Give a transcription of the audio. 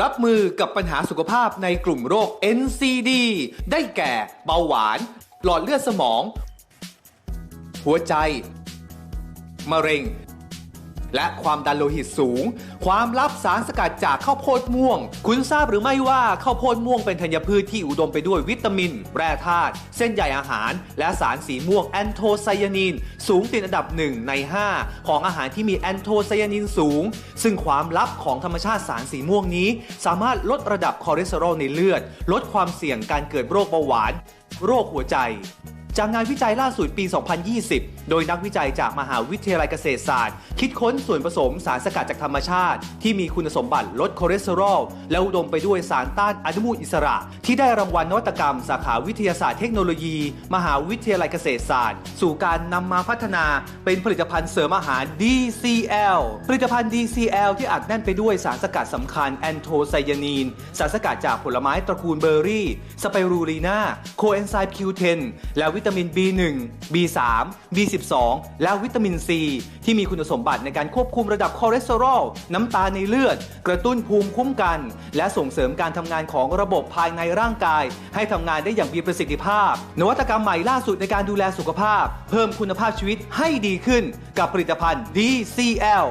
รับมือกับปัญหาสุขภาพในกลุ่มโรค NCD ได้แก่ เบาหวาน หลอดเลือดสมอง หัวใจ มะเร็ง และความดันโลหิตสูง ความลับสารสกัดจากข้าวโพดม่วง คุณทราบหรือไม่ว่าข้าวโพดม่วงเป็นธัญพืชที่อุดมไปด้วยวิตามิน แร่ธาตุเส้นใยอาหาร และสารสีม่วงแอนโทไซยานิน สูงติดอันดับ 1 ใน 5 ของอาหารที่มีแอนโทไซยานินสูง ซึ่งความลับของธรรมชาติสารสีม่วงนี้ สามารถลดระดับคอเลสเตอรอลในเลือด ลดความเสี่ยงการเกิดโรคเบาหวาน โรคหัวใจ จากงานวิจัยล่าสุดปี 2020 โดยนักวิจัยจากมหาวิทยาลัยเกษตรศาสตร์ คิดค้นส่วนผสมสารสกัดจากธรรมชาติ ที่มีคุณสมบัติลดคอเลสเตอรอล และอุดมไปด้วยสารต้านอนุมูลอิสระ ที่ได้รางวัลนวัตกรรม สาขาวิทยาศาสตร์เทคโนโลยี มหาวิทยาลัยเกษตรศาสตร์ สู่การนำมาพัฒนาเป็นผลิตภัณฑ์เสริมอาหาร DCL ผลิตภัณฑ์ DCL ที่อัดแน่นไปด้วยสารสกัดสำคัญแอนโทไซยานีน สารสกัดจากผลไม้ตระกูลเบอร์รี่ สไปรูลีนาโคเอนไซม์ Q10 และวิตามิน B1 B3 B12 และวิตามิน C ที่มีคุณสมบัติในการควบคุมระดับคอเลสเตอรอล น้ำตาลในเลือด กระตุ้นภูมิคุ้มกัน และส่งเสริมการทำงานของระบบภายในร่างกาย ให้ทำงานได้อย่างมีประสิทธิภาพ นวัตกรรมใหม่ล่าสุดในการดูแลสุขภาพ เพิ่มคุณภาพชีวิตให้ดีขึ้น กับผลิตภัณฑ์ DCL